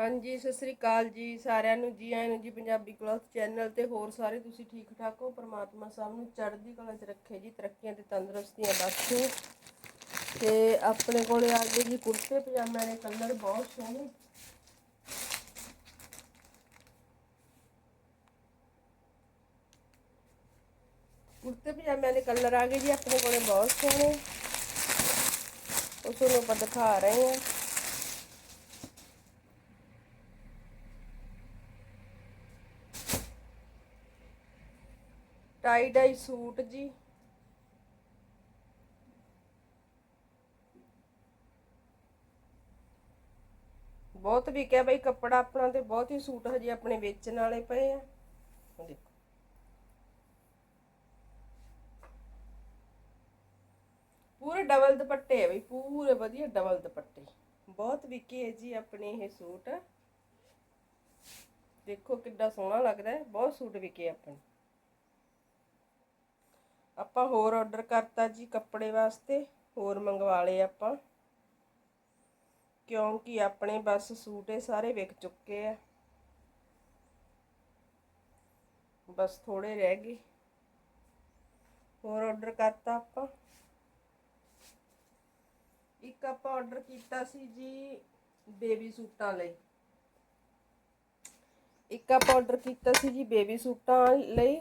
ਹਾਂਜੀ, ਸਤਿ ਸ੍ਰੀ ਅਕਾਲ ਜੀ, ਸਾਰਿਆਂ ਨੂੰ ਜੀ, ਆਇਆਂ ਨੂੰ ਜੀ, ਪੰਜਾਬੀ ਕਲੌਥ ਚੈਨਲ ਤੇ ਹੋਰ ਸਾਰੇ ਤੁਸੀਂ ਠੀਕ ਠਾਕ ਹੋ? ਪ੍ਰਮਾਤਮਾ ਸਭ ਨੂੰ ਚੜ੍ਹਦੀ ਕਲਾ 'ਚ ਰੱਖੇ ਜੀ, ਤਰੱਕੀਆਂ ਤੇ ਤੰਦਰੁਸਤੀਆਂ ਬਖਸ਼ੇ। ਤੇ ਆਪਣੇ ਕੋਲੇ ਆ ਗਏ ਜੀ ਕੁੜਤੇ, ਪਜਾਮਿਆਂ ਦੇ ਕਲਰ ਬਹੁਤ ਸੋਹਣੇ। ਕੁੜਤੇ, ਪਜਾਮਿਆਂ ਦੇ ਕਲਰ ਆ ਗਏ ਜੀ, ਆਪਣੇ ਕੋਲੇ ਬਹੁਤ ਸੋਹਣੇ। ਉਹ ਤੁਹਾਨੂੰ ਆਪਾਂ ਦਿਖਾ ਰਹੇ ਹਾਂ। ਟਾਈ ਡਾਈ ਸੂਟ ਜੀ। ਬਹੁਤ ਵਿਕਿਆ ਬਈ ਕੱਪੜਾ ਆਪਣਾ ਤੇ ਬਹੁਤ ਹੀ ਸੂਟ ਹਜੇ ਆਪਣੇ ਵੇਚਣ ਵਾਲੇ ਪਏ ਆ। ਦੇਖੋ। ਪੂਰੇ ਡਬਲ ਦੁਪੱਟੇ ਆ ਬਈ, ਪੂਰੇ ਵਧੀਆ ਡਬਲ ਦੁਪੱਟੇ। ਬਹੁਤ ਵਿਕੇ ਹੈ ਜੀ ਆਪਣੇ ਇਹ ਸੂਟ। ਦੇਖੋ ਕਿੱਡਾ ਸੋਹਣਾ ਲੱਗਦਾ ਬਹੁਤ ਸੂਟ ਵਿਕੇ ਆਪਣੇ। ਆਪਾਂ ਹੋਰ ਆਰਡਰ ਕਰਤਾ ਜੀ ਕੱਪੜੇ ਵਾਸਤੇ, ਹੋਰ ਮੰਗਵਾ ਲਏ ਆਪਾਂ। ਕਿਉਂਕਿ ਆਪਣੇ ਬਸ ਸੂਟ ਇਹ ਸਾਰੇ ਵਿਕ ਚੁੱਕੇ ਆ। ਬਸ ਥੋੜੇ ਰਹਿ ਗਏ। ਹੋਰ ਆਰਡਰ ਕਰਤਾ ਆਪਾਂ। ਇੱਕ ਆਪਾਂ ਆਰਡਰ ਕੀਤਾ ਸੀ ਜੀ ਬੇਬੀ ਸੂਟਾਂ ਲਈ। ਇੱਕ ਆਪਾਂ ਆਰਡਰ ਕੀਤਾ ਸੀ ਜੀ ਬੇਬੀ ਸੂਟਾਂ ਲਈ।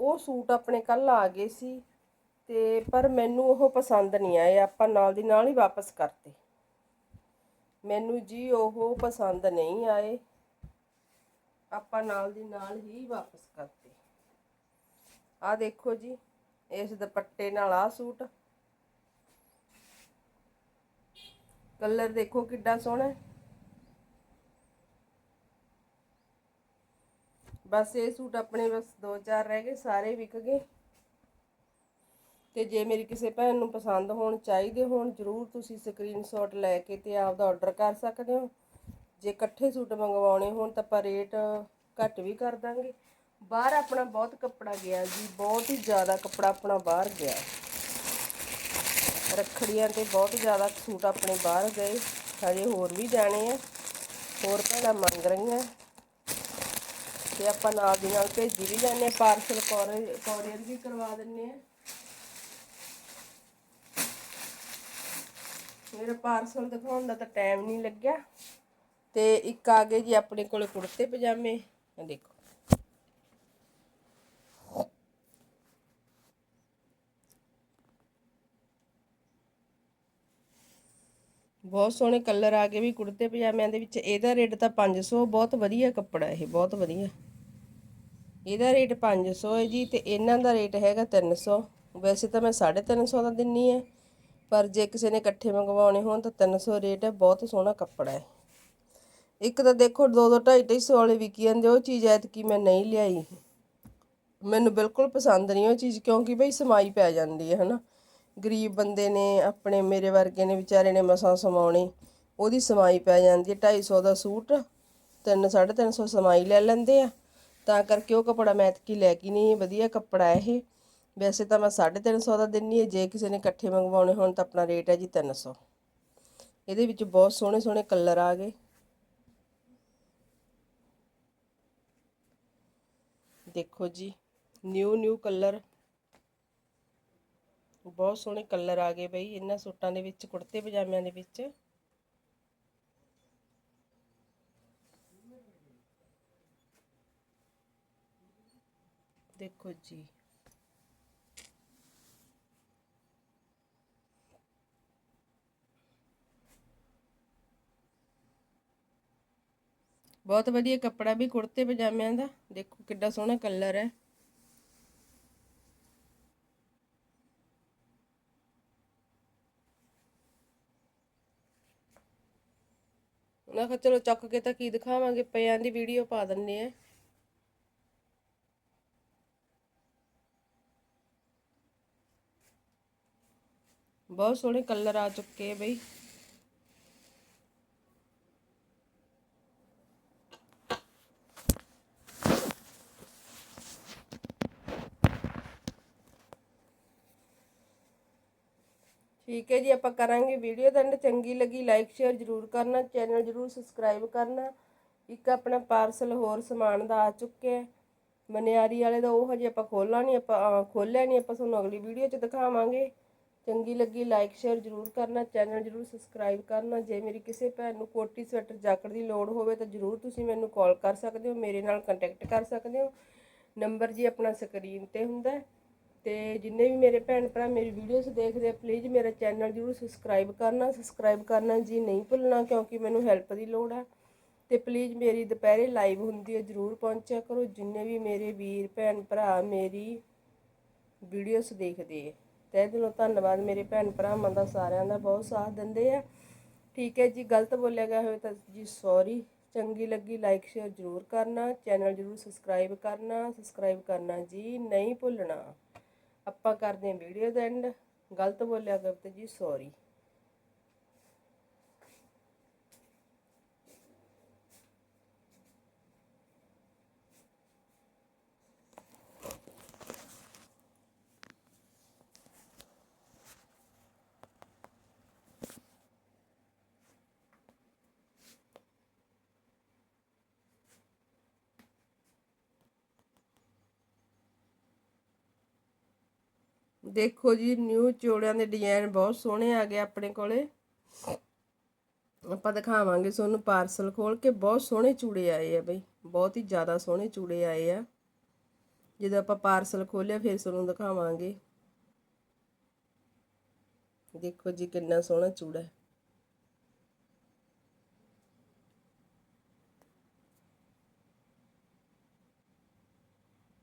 ਉਹ ਸੂਟ ਆਪਣੇ ਕੱਲ ਆ ਗਏ ਸੀ ਤੇ ਪਰ ਮੈਨੂੰ ਉਹ ਪਸੰਦ ਨਹੀਂ ਆਏ, ਆਪਾਂ ਨਾਲ ਦੀ ਨਾਲ ਹੀ ਵਾਪਸ ਕਰਤੇ। ਮੈਨੂੰ ਜੀ ਉਹ ਪਸੰਦ ਨਹੀਂ ਆਏ, ਆਪਾਂ ਨਾਲ ਦੀ ਨਾਲ ਹੀ ਵਾਪਸ ਕਰਤੇ। ਆ ਦੇਖੋ ਜੀ, ਇਸ ਦੁਪੱਟੇ ਨਾਲ ਆ ਸੂਟ। ਕਲਰ ਦੇਖੋ ਕਿੱਡਾ ਸੋਹਣਾ ਹੈ। ਬਸ ਇਹ ਸੂਟ ਆਪਣੇ ਬਸ ਦੋ ਚਾਰ ਰਹਿ ਗਏ, ਸਾਰੇ ਵਿਕ ਗਏ। ਤੇ ਜੇ ਮੇਰੀ ਕਿਸੇ ਭੈਣ ਨੂੰ ਪਸੰਦ ਹੋਣ ਚਾਹੀਦੇ ਹੋਣ, ਜਰੂਰ ਤੁਸੀਂ ਸਕਰੀਨਸ਼ਾਟ ਲੈ ਕੇ ਤੇ ਆਪਦਾ ਆਰਡਰ ਕਰ ਸਕਦੇ ਹੋ। ਜੇ ਇਕੱਠੇ ਸੂਟ ਮੰਗਵਾਉਣੇ ਹੋਣ ਤਾਂ ਆਪਾਂ ਰੇਟ ਘੱਟ ਵੀ ਕਰ ਦਾਂਗੇ। ਬਾਹਰ ਆਪਣਾ ਬਹੁਤ ਕੱਪੜਾ ਗਿਆ ਜੀ, ਬਹੁਤ ਹੀ ਜ਼ਿਆਦਾ ਕੱਪੜਾ ਆਪਣਾ ਬਾਹਰ ਗਿਆ। ਰੱਖੜੀਆਂ ਤੇ ਬਹੁਤ ਜ਼ਿਆਦਾ ਸੂਟ ਆਪਣੇ ਬਾਹਰ ਗਏ, ਹਜੇ ਹੋਰ ਵੀ ਜਾਣੇ ਆ। ਹੋਰ ਭੈਣਾਂ ਮੰਗ ਰਹੀਆਂ। ਤੇ ਆਪਾਂ ਨਾਲ ਦੀ ਨਾਲ ਭੇਜੀ ਵੀ ਜਾਂਦੇ ਆ ਪਾਰਸਲ ਕੋਰੀਅਰ ਵੀ ਕਰਵਾ ਦਿੰਨੇ ਆ ਮੇਰਾ ਪਾਰਸਲ ਦਿਖਾਉਣ ਦਾ ਤਾਂ ਟਾਈਮ ਨਹੀਂ ਲੱਗਿਆ। ਤੇ ਇੱਕ ਆ ਗਏ ਜੀ ਆਪਣੇ ਕੋਲੇ ਕੁੜਤੇ ਪਜਾਮੇ। ਆ ਦੇਖੋ। ਬਹੁਤ ਸੋਹਣੇ ਕਲਰ ਆ ਗਏ ਵੀ ਕੁੜਤੇ ਪਜਾਮਿਆਂ ਦੇ ਵਿੱਚ। ਇਹਦਾ ਰੇਟ ਤਾਂ 500 ਬਹੁਤ ਵਧੀਆ ਕੱਪੜਾ ਇਹ, ਬਹੁਤ ਵਧੀਆ। ਇਹਦਾ ਰੇਟ 500 ਹੈ ਜੀ ਤੇ ਇਹਨਾਂ ਦਾ ਰੇਟ ਹੈਗਾ 300 ਵੈਸੇ ਤਾਂ ਮੈਂ 350 ਦਾ ਦਿੰਨੀ ਹੈ ਪਰ ਜੇ ਕਿਸੇ ਨੇ ਇਕੱਠੇ ਮੰਗਵਾਉਣੇ ਹੋਣ ਤਾਂ 300 ਰੇਟ ਹੈ, ਬਹੁਤ ਸੋਹਣਾ ਕੱਪੜਾ ਹੈ। ਇੱਕ ਤਾਂ ਦੇਖੋ 2 2 2.5 250 ਵਾਲੇ ਵਿਕੀ ਜਾਂਦੇ, ਉਹ ਚੀਜ਼ ਐਤਕੀ ਮੈਂ ਨਹੀਂ ਲਿਆਈ। ਮੈਨੂੰ ਬਿਲਕੁਲ ਪਸੰਦ ਨਹੀਂ ਉਹ ਚੀਜ਼, ਕਿਉਂਕਿ ਬਈ ਸਮਾਈ ਪੈ ਜਾਂਦੀ ਹੈ, ਹਨਾ। ਗਰੀਬ ਬੰਦੇ ਨੇ, ਆਪਣੇ ਮੇਰੇ ਵਰਗੇ ਨੇ ਵਿਚਾਰੇ ਨੇ ਮਸਾਂ ਸਮਾਉਣੀ, ਉਹਦੀ ਸਮਾਈ ਪੈ ਜਾਂਦੀ ਹੈ। 250 ਦਾ ਸੂਟ 3 350 ਸਮਾਈ ਲੈ ਲੈਂਦੇ ਆ। ਤਾਂ ਕਰਕੇ ਉਹ ਕੱਪੜਾ ਮੈਂ ਇਤਕੀ ਲੈ ਕੇ ਨਹੀਂ ਵਧੀਆ ਕੱਪੜਾ ਇਹ। ਵੈਸੇ ਤਾਂ ਮੈਂ 350 ਦਾ ਦਿੰਨੀ ਹੈ ਜੇ ਕਿਸੇ ਨੇ ਇਕੱਠੇ ਮੰਗਵਾਉਣੇ ਹੋਣ ਤਾਂ ਆਪਣਾ ਰੇਟ ਹੈ ਜੀ 300 ਇਹਦੇ ਵਿੱਚ ਬਹੁਤ ਸੋਹਣੇ ਸੋਹਣੇ ਕਲਰ ਆ ਗਏ। ਦੇਖੋ ਜੀ, ਨਿਊ ਨਿਊ ਕਲਰ। ਬਹੁਤ ਸੋਹਣੇ ਕਲਰ ਆ ਗਏ ਬਈ, ਇਹਨਾਂ ਸੂਟਾਂ ਦੇ ਵਿੱਚ ਕੁੜਤੇ ਪਜਾਮਿਆਂ ਦੇ ਵਿੱਚ। ਦੇਖੋ ਜੀ। ਬਹੁਤ ਵਧੀਆ ਕੱਪੜਾ ਵੀ, ਕੁੜਤੇ ਪਜਾਮਿਆਂ ਦਾ। ਦੇਖੋ ਕਿੱਡਾ ਸੋਹਣਾ ਕਲਰ ਹੈ। ਉਹਨਾਂ ਕਿਹਾ ਚਲੋ ਚੱਕ ਕੇ ਤਾਂ ਕੀ ਦਿਖਾਵਾਂਗੇ, ਪਿਆਂ ਦੀ ਵੀਡੀਓ ਪਾ ਦਿੰਨੇ ਆ ਬਹੁਤ ਸੋਹਣੇ ਕਲਰ ਆ ਚੁੱਕੇ ਆ ਬਈ। ਠੀਕ ਹੈ ਜੀ, ਆਪਾਂ ਕਰਾਂਗੇ ਵੀਡੀਓ ਤੁਹਾਨੂੰ ਚੰਗੀ ਲੱਗੀ ਲਾਈਕ ਸ਼ੇਅਰ ਜ਼ਰੂਰ ਕਰਨਾ ਚੈਨਲ ਜ਼ਰੂਰ ਸਬਸਕ੍ਰਾਈਬ ਕਰਨਾ। ਇੱਕ ਆਪਣਾ ਪਾਰਸਲ ਹੋਰ ਸਮਾਨ ਦਾ ਆ ਚੁੱਕਿਆ ਮਨਿਆਰੀ ਵਾਲੇ ਦਾ ਉਹ ਹਜੇ ਆਪਾਂ ਖੋਲ੍ਹਾ ਨਹੀਂ, ਆਪਾਂ ਖੋਲਿਆ ਨਹੀਂ, ਆਪਾਂ ਤੁਹਾਨੂੰ ਅਗਲੀ ਵੀਡੀਓ 'ਚ ਦਿਖਾਵਾਂਗੇ। ਚੰਗੀ ਲੱਗੀ ਲਾਈਕ ਸ਼ੇਅਰ ਜ਼ਰੂਰ ਕਰਨਾ ਚੈਨਲ ਜ਼ਰੂਰ ਸਬਸਕ੍ਰਾਈਬ ਕਰਨਾ, ਜੇ ਮੇਰੀ ਕਿਸੇ ਭੈਣ ਨੂੰ ਕੋਟੀ ਸਵੈਟਰ ਜਾਕਟ ਦੀ ਲੋੜ ਹੋਵੇ ਤਾਂ ਜ਼ਰੂਰ ਤੁਸੀਂ ਮੈਨੂੰ ਕਾਲ ਕਰ ਸਕਦੇ ਹੋ, ਮੇਰੇ ਨਾਲ ਕੰਟੈਕਟ ਕਰ ਸਕਦੇ ਹੋ। ਨੰਬਰ ਜੀ ਆਪਣਾ ਸਕਰੀਨ ਤੇ ਹੁੰਦਾ ਹੈ। ਤੇ ਜਿੰਨੇ ਵੀ ਮੇਰੇ ਭੈਣ ਭਰਾ ਮੇਰੀ ਵੀਡੀਓਜ਼ ਦੇਖਦੇ ਆ ਪਲੀਜ਼ ਮੇਰਾ ਚੈਨਲ ਜ਼ਰੂਰ ਸਬਸਕ੍ਰਾਈਬ ਕਰਨਾ ਸਬਸਕ੍ਰਾਈਬ ਕਰਨਾ ਜੀ ਨਹੀਂ ਭੁੱਲਣਾ ਕਿਉਂਕਿ ਮੈਨੂੰ ਹੈਲਪ ਦੀ ਲੋੜ ਹੈ। ਤੇ ਪਲੀਜ਼ ਮੇਰੀ ਦੁਪਹਿਰੇ ਲਾਈਵ ਹੁੰਦੀ ਹੈ, ਜ਼ਰੂਰ ਪਹੁੰਚਿਆ ਕਰੋ। ਜਿੰਨੇ ਵੀ ਮੇਰੇ ਵੀਰ, ਭੈਣ ਭਰਾ ਮੇਰੀ ਵੀਡੀਓਜ਼ ਦੇਖਦੇ ਆ। ਤਹਿ ਦਿਲੋਂ ਧੰਨਵਾਦ। ਮੇਰੇ ਭੈਣ ਭਰਾਵਾਂ ਦਾ ਸਾਰਿਆਂ ਦਾ ਬਹੁਤ ਸਾਥ ਦਿੰਦੇ ਆ। ਠੀਕ ਹੈ ਜੀ, ਗਲਤ ਬੋਲਿਆ ਗਿਆ ਹੋਵੇ ਤਾਂ ਜੀ ਸੌਰੀ ਚੰਗੀ ਲੱਗੀ ਲਾਈਕ ਸ਼ੇਅਰ ਜ਼ਰੂਰ ਕਰਨਾ। ਚੈਨਲ ਜ਼ਰੂਰ ਸਬਸਕ੍ਰਾਈਬ ਕਰਨਾ। ਸਬਸਕ੍ਰਾਈਬ ਕਰਨਾ ਜੀ ਨਹੀਂ ਭੁੱਲਣਾ। ਆਪਾਂ ਕਰਦੇ ਹਾਂ ਵੀਡੀਓ ਦਾ ਐਂਡ ਗਲਤ ਬੋਲਿਆ ਗਿਆ ਤਾਂ ਜੀ ਸੌਰੀ ਦੇਖੋ ਜੀ ਨਿਊ ਚੋੜਿਆਂ ਦੇ ਡਿਜ਼ਾਈਨ ਬਹੁਤ ਸੋਹਣੇ ਆ ਗਏ ਆਪਣੇ ਕੋਲੇ। ਆਪਾਂ ਦਿਖਾਵਾਂਗੇ ਤੁਹਾਨੂੰ ਪਾਰਸਲ ਖੋਲ ਕੇ। ਬਹੁਤ ਸੋਹਣੇ ਚੂੜੇ ਆਏ ਆ ਬਈ। ਬਹੁਤ ਹੀ ਜ਼ਿਆਦਾ ਸੋਹਣੇ ਚੂੜੇ ਆਏ ਆ। ਜਦੋਂ ਆਪਾਂ ਪਾਰਸਲ ਖੋਲਿਆ ਫਿਰ ਤੁਹਾਨੂੰ ਦਿਖਾਵਾਂਗੇ। ਦੇਖੋ ਜੀ, ਕਿੰਨਾ ਸੋਹਣਾ ਚੂੜਾ ਹੈ।